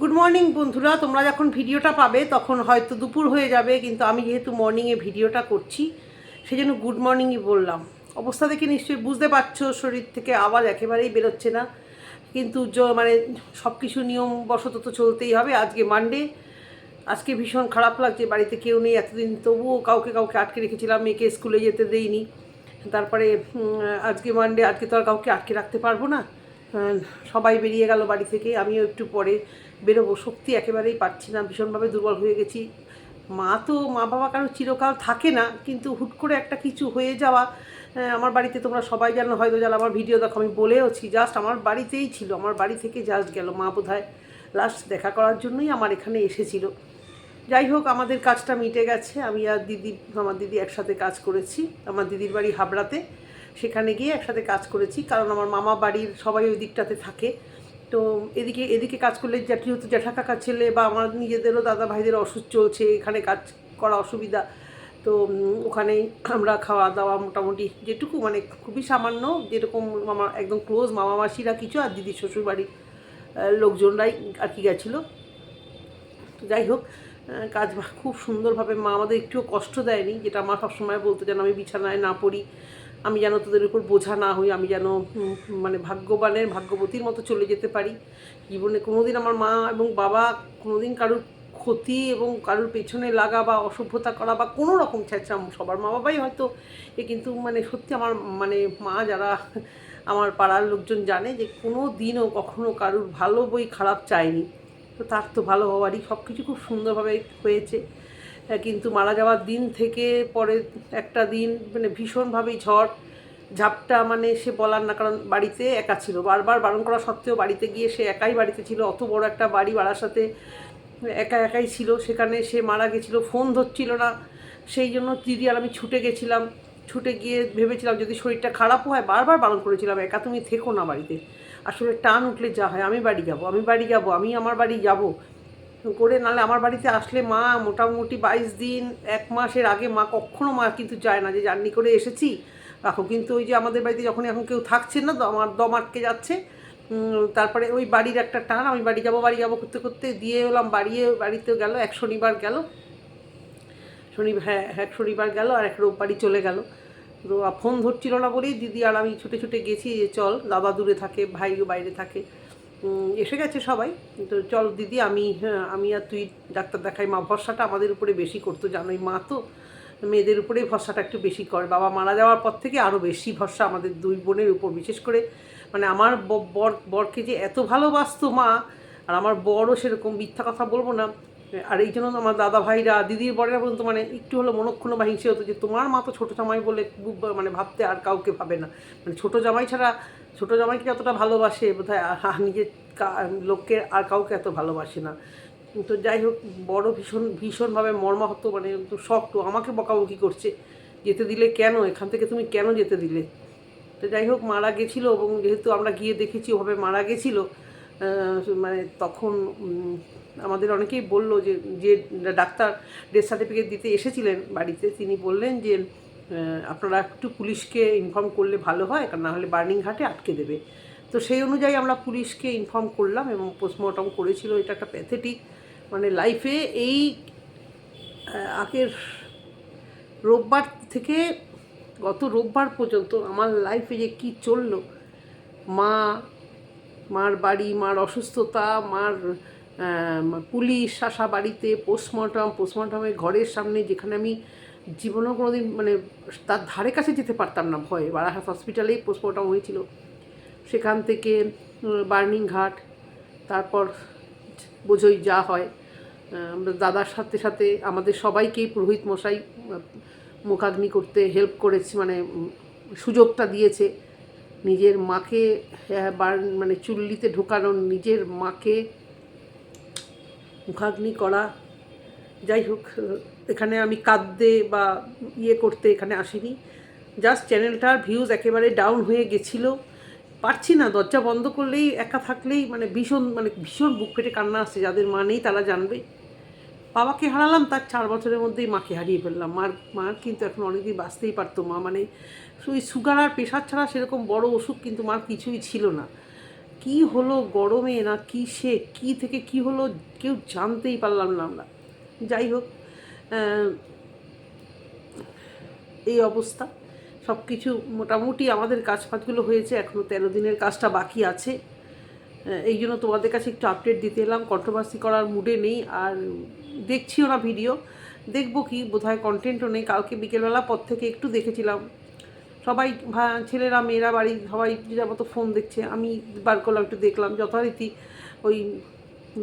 Good morning বন্ধুরা। তোমরা যখন ভিডিওটা পাবে, তখন হয়তো দুপুর হয়ে যাবে, কিন্তু আমি যেহেতু মর্নিংয়ে ভিডিওটা করছি সেই জন্য গুড মর্নিংই বললাম। অবস্থা দেখে নিশ্চয়ই বুঝতে পারছ, শরীর থেকে আওয়াজ একেবারেই বেরোচ্ছে না। কিন্তু মানে সব কিছু নিয়ম বশত তো চলতেই হবে। আজকে মানডে আজকে ভীষণ খারাপ লাগছে, বাড়িতে কেউ নেই এতদিন, তবুও কাউকে কাউকে আটকে রেখেছিলাম, মেয়েকে স্কুলে যেতে দেইনি। তারপরে আজকে মানডে আজকে তো আর কাউকে আটকে রাখতে পারব না। সবাই বেরিয়ে গেল বাড়ি থেকে, আমিও একটু পরে বেরোবো, শক্তি একেবারেই পাচ্ছি না, ভীষণভাবে দুর্বল হয়ে গেছি। মা তো, মা বাবা কারও চিরকাল থাকে না, কিন্তু হুট করে একটা কিছু হয়ে যাওয়া আমার বাড়িতে তোমরা সবাই জানো, হয়তো যারা আমার ভিডিও দেখো, আমি বলেওছি জাস্ট আমার বাড়িতেই ছিল, আমার বাড়ি থেকে জাস্ট গেল মা বোধহয়। লাস্ট দেখা করার জন্যই আমার এখানে এসেছিল। যাই হোক, আমাদের কাজটা মিটে গেছে, আমি আর দিদি, আমার দিদি একসাথে কাজ করেছি, আমার দিদির বাড়ি হাবড়াতে। সেখানে গিয়ে একসাথে কাজ করেছি, কারণ আমার মামা বাড়ির সবাই ওই দিকটাতে থাকে। তো এদিকে এদিকে কাজ করলে জ্যাঠি জ্যাঠা কাকার ছেলে বা আমার নিজেদেরও দাদা ভাইদের ওষুধ চলছে, এখানে কাজ করা অসুবিধা। তো ওখানেই আমরা খাওয়া দাওয়া মোটামুটি যেটুকু মানে খুবই সামান্য, যেরকম আমার একদম ক্লোজ মামা মাসিরা কিছু আর দিদি শ্বশুরবাড়ির লোকজনরাই আর কি গেছিল। তো যাই হোক কাজ খুব সুন্দরভাবে, মা আমাদের একটুও কষ্ট দেয়নি, যেটা মা সবসময় বলতো যেন আমি বিছানায় না পড়ি। আমি যেন তোদের উপর বোঝা না হই, আমি যেন মানে ভাগ্যবানের, ভাগ্যবতীর মতো চলে যেতে পারি। জীবনে কোনোদিন আমার মা এবং বাবা কোনোদিন কারোর ক্ষতি এবং কারোর পেছনে লাগা বা অসভ্যতা করা বা কোনো রকম ছেঁচা সবার মা বাবাই হয়তো, এ কিন্তু মানে সত্যি আমার মানে মা যারা আমার পাড়ার লোকজন জানে যে কোনো দিনও কখনো কারোর ভালো বই খারাপ চায়নি। তো তার তো ভালো হওয়ারই সব কিছু খুব সুন্দরভাবে হয়েছে। কিন্তু মারা যাওয়ার দিন থেকে পরে একটা দিন মানে ভীষণভাবেই ঝড়, ঝাপটা মানে সে বলার না, কারণ বাড়িতে একা ছিল। বারবার বারণ করা সত্ত্বেও বাড়িতে গিয়ে সে একাই বাড়িতে ছিল, অত বড় একটা বাড়ি বাড়ার সাথে একা একাই ছিল। সেখানে সে মারা গেছিল, ফোন ধরছিল না। সেই জন্য দিদি আর আমি ছুটে গেছিলাম। ছুটে গিয়ে ভেবেছিলাম যদি শরীরটা খারাপও হয়, বারবার বারণ করেছিলাম, একা তুমি থেকো না বাড়িতে। আসলে টান উঠলে যা হয়, আমি বাড়ি যাব, আমি বাড়ি যাব, আমি আমার বাড়ি যাব। করে, নাহলে আমার বাড়িতে আসলে মা মোটামুটি বাইশ দিন, এক মাসের আগে মা কখনো মা কিন্তু যায় না যে জার্নি করে এসেছি। রাখো কিন্তু ওই যে আমাদের বাড়িতে যখন এখন কেউ থাকছে না দম আর দম আটকে যাচ্ছে তারপরে ওই বাড়ির একটা টান, আমি বাড়ি যাব বাড়ি যাব করতে করতে দিয়ে এলাম, বাড়িয়ে বাড়িতে গেল, এক শনিবার গেল। শনিবার হ্যাঁ এক শনিবার গেল আর এক রোববারই চলে গেল। তো ফোন ধরছিল না বলেই দিদি আর আমি ছুটে ছুটে গেছি যে চল, দাদা দূরে থাকে, ভাইও বাইরে থাকে। এসে গেছে সবাই। তো চল দিদি আমি হ্যাঁ, আমি আর তুই ডাক্তার দেখাই। মা ভরসাটা আমাদের উপরে বেশি করতো জানোই মা তো। মেয়েদের উপরে ভরসাটা একটু বেশি করে। বাবা মারা যাওয়ার পর থেকে আরও বেশি ভরসা আমাদের দুই বোনের উপর। বিশেষ করে মানে আমার বর বরকে যে এত ভালোবাসতো মা আর আমার বড়ও সেরকম মিথ্যা কথা বলব না আর এই জন্য আমার দাদা ভাইরা, দিদির বরেরা পর্যন্ত মানে একটু হলো মনক্ষণ বা হিংসে হতো যে, তোমার মা তো ছোটো জামাই বলে খুব মানে ভাবতে আর কাউকে ভাবে না। মানে ছোটো জামাই ছাড়া, ছোটো জামাইকে যতটা ভালোবাসে, বোধহয় নিজের লোককে আর কাউকে এত ভালোবাসে না। তো যাই হোক, বড় ভীষণ, ভীষণভাবে মর্মাহত মানে তো শক্ত আমাকে বকাবকি করছে, যেতে দিলে কেন? এখান থেকে তুমি কেন যেতে দিলে? তো যাই হোক, মারা গেছিল এবং যেহেতু আমরা গিয়ে দেখেছি, ওভাবে মারা গেছিল মানে তখন আমাদের অনেকেই বলল যে যে ডাক্তার ডেথ সার্টিফিকেট দিতে এসেছিলেন বাড়িতে, তিনি বললেন যে আপনারা একটু পুলিশকে ইনফর্ম করলে ভালো হয়, কারণ নাহলে বার্নিং ঘাটে আটকে দেবে। তো সেই অনুযায়ী আমরা পুলিশকে ইনফর্ম করলাম এবং পোস্টমর্টম করেছিল, এটা একটা প্যাথেটিক মানে লাইফে এই আগের রোববার থেকে গত রোববার পর্যন্ত আমার লাইফে যে কি চলল, মা মার বাড়ি, মার অসুস্থতা, মার পুলিশ আসা বাড়িতে পোস্টমর্টম পোস্টমর্টমের ঘরের সামনে যেখানে আমি জীবনেও কোনোদিন মানে তার ধারে কাছে যেতে পারতাম না ভয়ে। বারাহাট হসপিটালেই পোস্টমর্টম হয়েছিল। সেখান থেকে বার্নিং ঘাট, তারপর বোঝোই যা হয়। দাদার সাথে সাথে আমাদের সবাইকেই পুরোহিত মশাই মুখাগ্নি করতে হেল্প করেছে মানে সুযোগটা দিয়েছে। নিজের মাকে মানে চুল্লিতে ঢোকানো নিজের মাকে মুখাগ্নি করা। যাই হোক, এখানে আমি কাঁদতে বা ইয়ে করতে এখানে আসিনি। জাস্ট চ্যানেলটার ভিউজ একেবারে ডাউন হয়ে গেছিল। পারছি না, দরজা বন্ধ করলেই, একা থাকলেই মানে ভীষণ মানে ভীষণ বুক ফেটে কান্না আসছে। যাদের মা নেই তারা জানবে। বাবাকে হারালাম, তার চার বছরের মধ্যেই মাকে হারিয়ে ফেললাম। মার মার কিন্তু এখন অনেকদিন বাঁচতেই পারতো মা। মানে ওই সুগার আর প্রেশার ছাড়া সেরকম বড় ওষুধ কিন্তু মার কিছুই ছিল না। কি হলো গরমে না কি সে, কি থেকে কি হলো কেউ জানতেই পারলাম না আমরা। যাই হোক এই অবস্থা। সব কিছু মোটামুটি আমাদের কাজ ফাজগুলো হয়েছে। এখনও তেরো দিনের কাজটা বাকি আছে। এই জন্য তোমাদের কাছে একটু আপডেট দিতে এলাম। কন্ট্রোভার্সি করার মুডে নেই, আর দেখছিও না ভিডিও দেখব কি, বোধহয় কন্টেন্টও নেই। কালকে বিকেলবেলা পর থেকে একটু দেখেছিলাম। সবাই ছেলেরা, মেয়েরা, বাড়ি, সবাই যে মতো ফোন দেখছে। আমি বার করলাম, একটু দেখলাম। যথারীতি ওই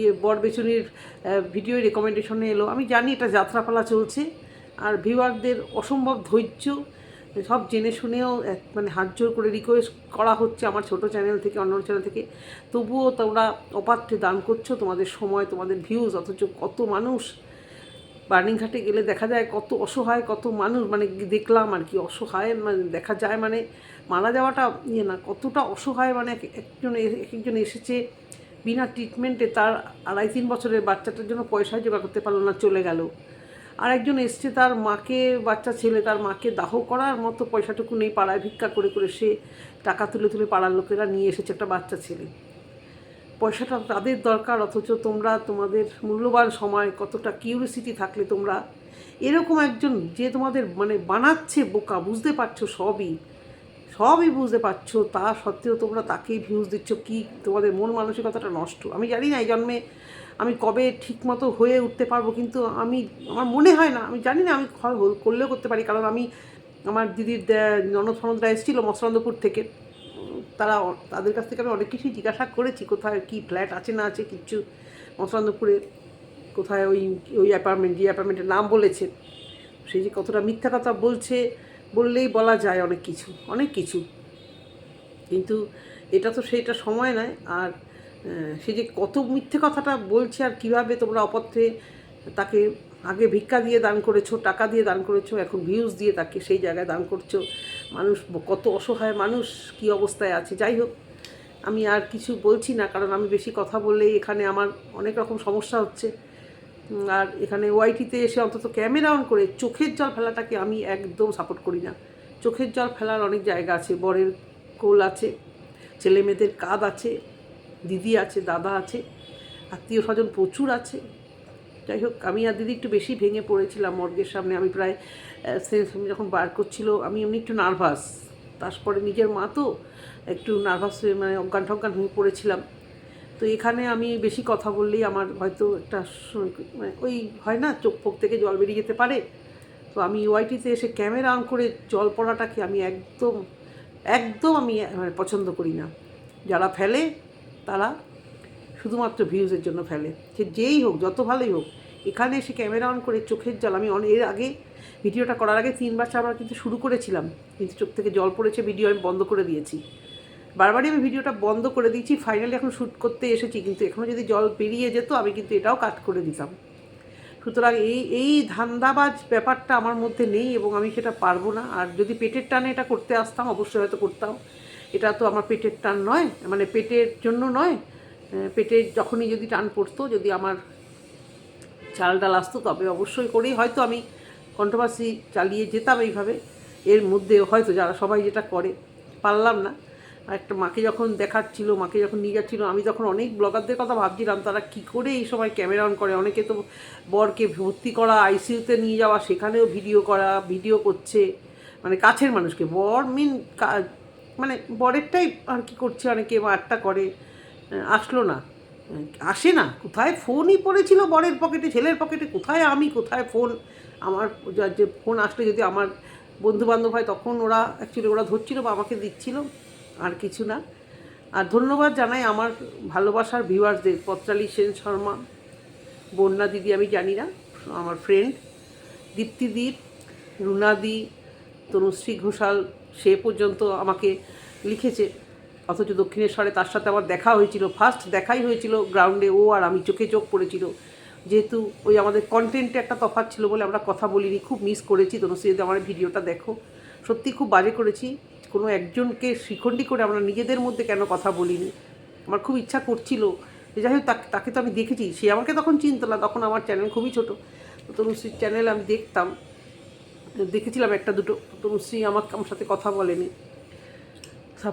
ইয়ে বর বেচুনির ভিডিও রেকমেন্ডেশনে এলো। আমি জানি এটা যাত্রাপালা চলছে, আর ভিউয়ারদের অসম্ভব ধৈর্য সব জেনে শুনেও মানে হাত জোর করে রিকোয়েস্ট করা হচ্ছে আমার ছোট চ্যানেল থেকে অন্য চ্যানেল থেকে। তবুও তোমরা অপাত্রে দান করছ, তোমাদের সময়, তোমাদের ভিউজ অথচ কত মানুষ বার্নিংঘাটে গেলে দেখা যায় কত অসহায়, কত মানুষ মানে দেখলাম আর কি, অসহায় মানে দেখা যায় মানে মারা যাওয়াটা ইয়ে না, কতটা অসহায় মানে এক- একজন এক একজন এসেছে বিনা ট্রিটমেন্টে তার আড়াই তিন বছরের বাচ্চাটার জন্য পয়সা জোগাড় করতে পারল না, চলে গেল। আর একজন এসছে তার মাকে, বাচ্চা ছেলে, তার মাকে দাহ করার মতো পয়সাটুকু নেই, পাড়ায় ভিক্ষা করে করে সে টাকা তুলে তুলে পাড়ার লোকেরা নিয়ে এসেছে একটা বাচ্চা ছেলে। পয়সাটা তাদের দরকার, অথচ তোমরা তোমাদের মূল্যবান সময়, কতটা কিউরিসিটি থাকলে তোমরা এরকম একজন যে তোমাদের মানে বানাচ্ছে বোকা, বুঝতে পারছ সবই। সবই বুঝতে পারছ, তা সত্ত্বেও তোমরা তাকেই ভিউজ দিচ্ছ, কি তোমাদের মন মানসিকতাটা নষ্ট। আমি জানি না এই জন্মে আমি কবে ঠিকমতো হয়ে উঠতে পারব, কিন্তু আমি, আমার মনে হয় না, আমি জানি না আমি করলেও করতে পারি, কারণ আমি আমার দিদির ননদ ফনদরা এসেছিল মসলান্দপুর থেকে। তারা তাদের কাছ থেকে আমি অনেক কিছুই জিজ্ঞাসা করেছি, কোথায় কি ফ্ল্যাট আছে না আছে কিচ্ছু। মসলান্দপুরে কোথায় ওই ওই অ্যাপার্টমেন্ট যে অ্যাপার্টমেন্টের নাম বলেছে সেই যে কতটা মিথ্যা কথা বলছে বললেই বলা যায় অনেক কিছু অনেক কিছু। কিন্তু এটা তো সেইটা সময় নয়। আর সে যে কত মিথ্যে কথাটা বলছে আর কীভাবে তোমরা অপথ্যে তাকে আগে ভিক্ষা দিয়ে দান করেছ, টাকা দিয়ে দান করেছ, এখন ভিউজ দিয়ে তাকে সেই জায়গায় দান করছ। মানুষ কত অসহায় মানুষ, কি অবস্থায় আছে? যাই হোক, আমি আর কিছু বলছি না, কারণ আমি বেশি কথা বললেই এখানে আমার অনেক রকম সমস্যা হচ্ছে। আর এখানে ওয়াইটিতে এসে অন্তত ক্যামেরা অন করে চোখের জল ফেলাটাকে আমি একদম সাপোর্ট করি না। চোখের জল ফেলার অনেক জায়গা আছে, বরের কোল আছে ছেলে মেয়েদের কাঁধ আছে, দিদি আছে, দাদা আছে আত্মীয় স্বজন প্রচুর আছে। যাই হোক, আমি আর দিদি একটু বেশি ভেঙে পড়েছিলাম মর্গের সামনে। আমি প্রায় সেন্স যখন বার করছিল, আমি এমনি একটু নার্ভাস। তারপরে নিজের মা তো একটু নার্ভাস হয়ে মানে অজ্ঞান টজ্ঞান হয়ে পড়েছিলাম। তো এখানে আমি বেশি কথা বললেই আমার হয়তো একটা মানে ওই হয় না, চোখ ফোক থেকে জল বেরিয়ে যেতে পারে। তো আমি ওয়াইটিতে এসে ক্যামেরা অন করে জল পড়াটাকে আমি একদম একদম আমি মানে পছন্দ করি না। যারা ফেলে, তারা শুধুমাত্র ভিউজের জন্য ফেলে। সে যেই হোক, যত ভালোই হোক, এখানে এসে ক্যামেরা অন করে চোখের জল, আমি অনেক এর আগে ভিডিওটা করার আগে তিনবার, চারবার কিন্তু শুরু করেছিলাম। কিন্তু চোখ থেকে জল পড়েছে ভিডিও আমি বন্ধ করে দিয়েছি। বারবারই আমি ভিডিওটা বন্ধ করে দিয়েছি ফাইনালি এখন শ্যুট করতে এসেছি, কিন্তু এখনও যদি জল বেরিয়ে যেত, আমি কিন্তু এটাও কাট করে দিতাম। সুতরাং এই এই ধান্দাবাজ ব্যাপারটা আমার মধ্যে নেই এবং আমি সেটা পারব না। আর যদি পেটের টানে এটা করতে আসতাম, অবশ্যই হয়তো করতাম। এটা তো আমার পেটের টান নয় মানে পেটের জন্য নয়। পেটের যখনই যদি টান পড়তো, যদি আমার চাল ডাল আসতো, তবে অবশ্যই করেই হয়তো আমি কন্ট্রোভার্সি চালিয়ে যেতাম এইভাবে। এর মধ্যে হয়তো যারা সবাই যেটা করে, পারলাম না। একটা মাকে যখন দেখাচ্ছিল, মাকে যখন নিয়ে যাচ্ছিল, আমি তখন অনেক ব্লগারদের কথা ভাবছিলাম, তারা কি করে এই সময় ক্যামেরা অন করে? অনেকে তো বরকে ভর্তি করা, আইসিইউতে নিয়ে যাওয়া, সেখানেও ভিডিও করা, ভিডিও করছে। মানে কাছের মানুষকে, বর মিন মানে বরেরটাই আর কি করছে অনেকে বা আটটা করে। আসলো না। আসে না। কোথায় ফোনই পড়েছিল বরের পকেটে ছেলের পকেটে কোথায় আমি? কোথায় ফোন আমার যে ফোন আসলে যদি আমার বন্ধু বান্ধব হয়, তখন ওরা অ্যাকচুয়ালি ওরা ধরছিল বা আমাকে দিচ্ছিল। আর কিছু না। আর ধন্যবাদ জানাই আমার ভালোবাসার ভিউয়ার্সদের, পত্রালী সেন শর্মা, বন্যা দিদি আমি জানি না, আমার ফ্রেন্ড দীপ্তিদীপ রুনাদি তনুশ্রী ঘোষাল, সে পর্যন্ত আমাকে লিখেছে, অথচ দক্ষিণেশ্বরে তার সাথে আমার দেখা হয়েছিল ফার্স্ট দেখাই হয়েছিল গ্রাউন্ডে ও আর আমি চোখে চোখ পড়েছিল। যেহেতু ওই আমাদের কন্টেন্টে একটা তফাৎ ছিল বলে আমরা কথা বলিনি, খুব মিস করেছি, তনুশ্রী যদি আমার ভিডিওটা দেখো, সত্যি খুব বাজে করেছি। কোনো একজনকে শিখণ্ডী করে আমরা নিজেদের মধ্যে কেন কথা বলিনি? আমার খুব ইচ্ছা করছিল যে যাই হোক, তাকে তো আমি দেখেছি। সে আমাকে তখন চিনত না, তখন আমার চ্যানেল খুবই ছোটো। তনুশ্রীর চ্যানেল আমি দেখতাম। দেখেছিলাম একটা দুটো। তনুশ্রী আমাকে, আমার সাথে কথা বলেনি।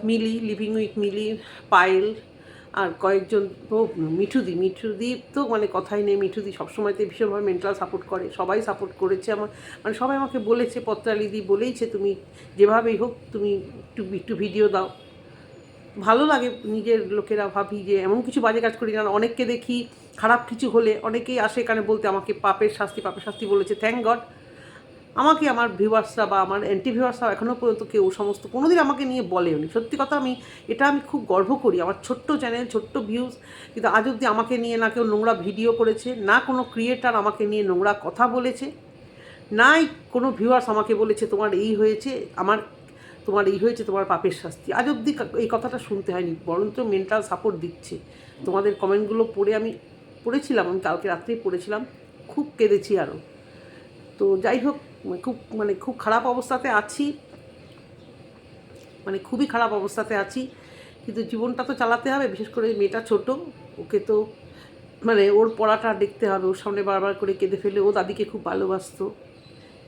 মিলি লিভিং উইথ মিলি পায়েল আর কয়েকজন তো মিঠুদি মিঠুদি তো মানে কথাই নেই। মিঠুদি সবসময়তে ভীষণভাবে মেন্টাল সাপোর্ট করে, সবাই সাপোর্ট করেছে আমার। মানে সবাই আমাকে বলেছে পত্রালিদি বলেইছে, তুমি যেভাবেই হোক, তুমি একটু একটু ভিডিও দাও। ভালো লাগে নিজের লোকেরা ভাবি যে এমন কিছু বাজে কাজ করি না অনেককে দেখি খারাপ কিছু হলে অনেকেই আসে এখানে বলতে আমাকে পাপের শাস্তি পাপের শাস্তি বলেছে থ্যাংক গড আমাকে, আমার ভিউয়ার্সরা বা আমার অ্যান্টি ভিউয়ার্সরা এখনও পর্যন্ত কেউ সমস্ত কোনোদিন আমাকে নিয়ে বলেওনি। সত্যি কথা আমি, এটা আমি খুব গর্ব করি। আমার ছোট্ট চ্যানেল ছোট্ট ভিউজ কিন্তু আজ অবধি আমাকে নিয়ে না কেউ নোংরা ভিডিও করেছে, না কোনো ক্রিয়েটার আমাকে নিয়ে নোংরা কথা বলেছে, নাই কোনো ভিউয়ার্স আমাকে বলেছে, তোমার এই হয়েছে, আমার, তোমার এই হয়েছে, তোমার পাপের শাস্তি। আজ অব্দি এই কথাটা শুনতে হয়নি, বরঞ্চ মেন্টাল সাপোর্ট দিচ্ছে। তোমাদের কমেন্টগুলো পড়ে আমি পড়েছিলাম, আমি কালকে রাত্রেই পড়েছিলাম, খুব কেঁদেছি আরও তো যাই হোক খুব মানে খুব খারাপ অবস্থাতে আছি। মানে খুবই খারাপ অবস্থাতে আছি। কিন্তু জীবনটা তো চালাতে হবে, বিশেষ করে মেয়েটা ছোট। ওকে তো মানে ওর পড়াটা দেখতে হবে, ওর সামনে বারবার করে কেঁদে ফেলে ও দাদিকে খুব ভালোবাসতো।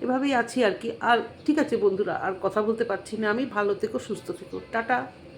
এভাবেই আছি আর কি। আর ঠিক আছে বন্ধুরা, আর কথা বলতে পারছি না আমি। ভালো থেকো, সুস্থ থেকো। টাটা।